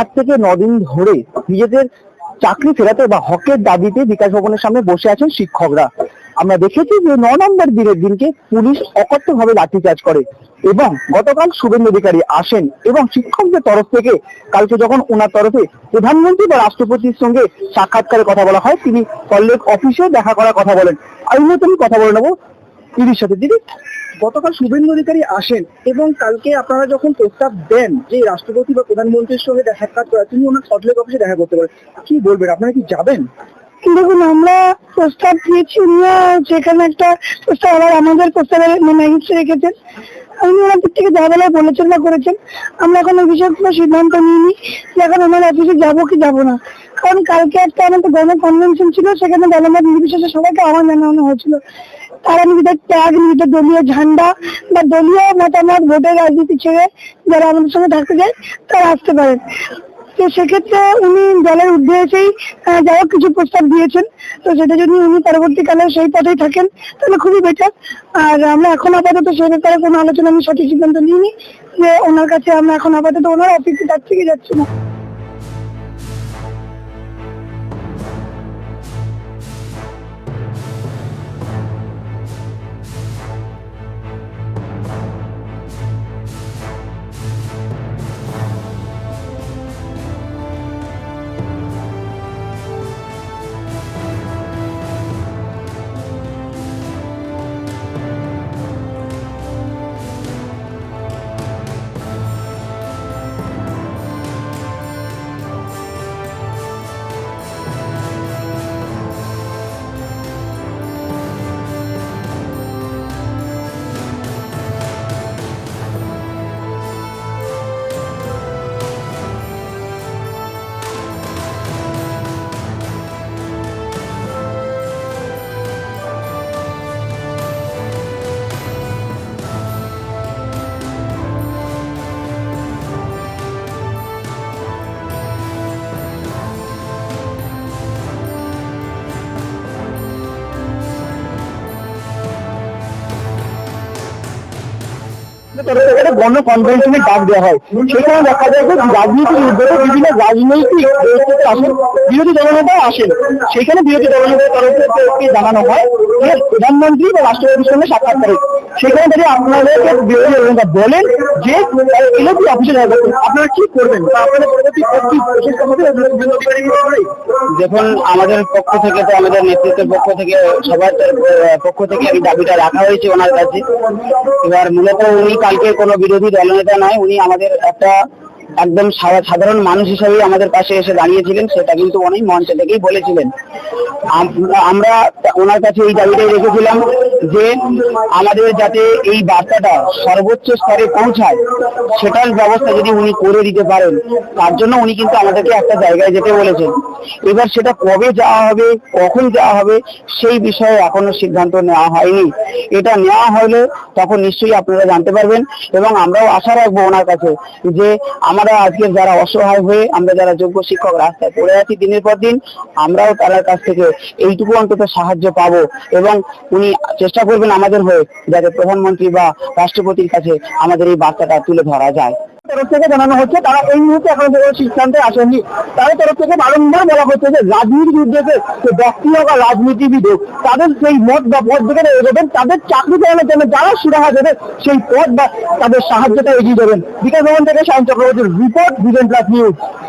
আট থেকে দিন ধরে নিজেদের চাকরি ফেরাতে বা হকের দাবিতে বিকাশ ভবনের সামনে বসে আছেন শিক্ষকরা। আমরা দেখেছি যে ন নম্বর দিনের দিনকে পুলিশ অকথ্যভাবে লাঠিচার্জ করে এবং গতকাল শুভেন্দু অধিকারী আসেন এবং শিক্ষকদের তরফ থেকে কালকে যখন ওনার তরফে প্রধানমন্ত্রী বা রাষ্ট্রপতির সঙ্গে সাক্ষাৎকারে কথা বলা হয়, তিনি কলেজ অফিসে দেখা করার কথা বলেন। আমি মতো আমি কথা বলে নেব দিদির সাথে দিদি, গতকাল শুভেন্দু অধিকারী আসেন এবং কালকে আপনারা যখন প্রস্তাব দেন যে রাষ্ট্রপতি বা প্রধানমন্ত্রীর সঙ্গে দেখা করা, তিনি ওনার সল্টলেক অফিসে দেখা করতে পারেন। কি বলবেন, আপনারা কি যাবেন? দেখুন, আমরা প্রস্তাব দিয়েছি সেখানে একটা প্রস্তাব, আবার আমাদের প্রস্তাবে মানে রেখেছেন। উনি ওনার দিক থেকে যা বলার বলেছেন বা করেছেন, আমরা এখন ওই বিষয়ে কোনো সিদ্ধান্ত নিইনি যে এখন ওনার অফিসে যাব কি যাব না। কারণ কালকে একটা আমাদের গণ কনভেনশন ছিল, সেখানে দলমত নির্বিশেষে সবাইকে আহ্বান জানানো হয়েছিল। তারা নিজেদের ত্যাগ, নিজেদের দলীয় ঝান্ডা বা দলীয় মতামত ভোটের রাজনীতি ছেড়ে যারা আমাদের সঙ্গে থাকতে চায়, তারা আসতে পারেন। তো সেক্ষেত্রে উনি দলের উদ্দেশ্যেই যাই কিছু প্রস্তাব দিয়েছেন। তো সেটা যদি উনি পরবর্তীকালে সেই পথেই থাকেন, তাহলে খুবই বেটার আর আমরা এখন আপাতত সে ব্যাপারে কোনো আলোচনা আমি সঠিক সিদ্ধান্ত নিইনি, যে ওনার কাছে আমরা এখন আপাতত ওনার অফিসে যাচ্ছি কি যাচ্ছি না। একটা গণ কনভেনশনের ডাক দেওয়া হয়। সেখানে দেখা যায় যে রাজনীতির উদ্যোগে বিভিন্ন রাজনৈতিক আসেন, বিরোধী দলনেতা আসেন। সেখানে বিরোধী দলনেতার তরফ জানানো হয় যে প্রধানমন্ত্রী বা রাষ্ট্রপতির সঙ্গে সাক্ষাৎ করে সেখানে থেকে আপনাদেরকে বিরোধী বলেন যে ইলেকট্রি অফিসে আপনারা কি করবেন? দেখুন, আমাদের পক্ষ থেকে তো, আমাদের নেতৃত্বের পক্ষ থেকে, সবার পক্ষ থেকে এই দাবিটা রাখা হয়েছে ওনার কাছে। এবার মূলত উনি কালকে কোনো বিরোধী দলনেতা নয়, উনি আমাদের একটা একদম সাধারণ মানুষ হিসেবেই আমাদের পাশে এসে দাঁড়িয়েছিলেন, সেটা কিন্তু উনি মঞ্চ থেকেই বলেছিলেন। আমরা ওনার কাছে এই দাবিটাই রেখেছিলাম যে আমাদের যাতে এই বার্তাটা সর্বোচ্চ স্তরে পৌঁছায়, সেটার ব্যবস্থা যদি উনি করে দিতে পারেন, তার জন্য উনি কিন্তু আমাদেরকে একটা জায়গায় যেতে বলেছেন। এবার সেটা কবে যাওয়া হবে, কখন যাওয়া হবে, সেই বিষয়ে এখনও সিদ্ধান্ত নেওয়া হয়নি। এটা নেওয়া হলে তখন নিশ্চয়ই আপনারা জানতে পারবেন এবং আমরাও আশা রাখব ওনার কাছে যে আমরা আজকের যারা অসহায় হয়ে আমরা যারা যোগ্য শিক্ষক রাস্তায় পড়ে আছি দিনের পর দিন, আমরাও তার কাছ থেকে এইটুকু অন্তত সাহায্য পাবো এবং উনি চেষ্টা করবেন আমাদের হয়ে যাতে প্রধানমন্ত্রী বা রাষ্ট্রপতির কাছে আমাদের এই বার্তাটা তুলে ধরা যায়। তরফ থেকে জানানো হচ্ছে, তারা এই মুহূর্তে এখন সিদ্ধান্তে আসেননি। তাদের তরফ থেকে বারংবার বলা হচ্ছে যে, রাজনীতির বিরুদ্ধে যে ব্যক্তি হোক আর রাজনীতিবিদ হোক, তাদের সেই মত বা পথ এগিয়ে এগোবেন তাদের চাকরি করানোর জন্য যারা সুরাহা দেবে, সেই পথ বা তাদের সাহায্যটা এগিয়ে দেবেন। বিকাশ ভবন থেকে সায়ন চক্রবর্তীর রিপোর্ট ভিজন প্লাস নিউজ।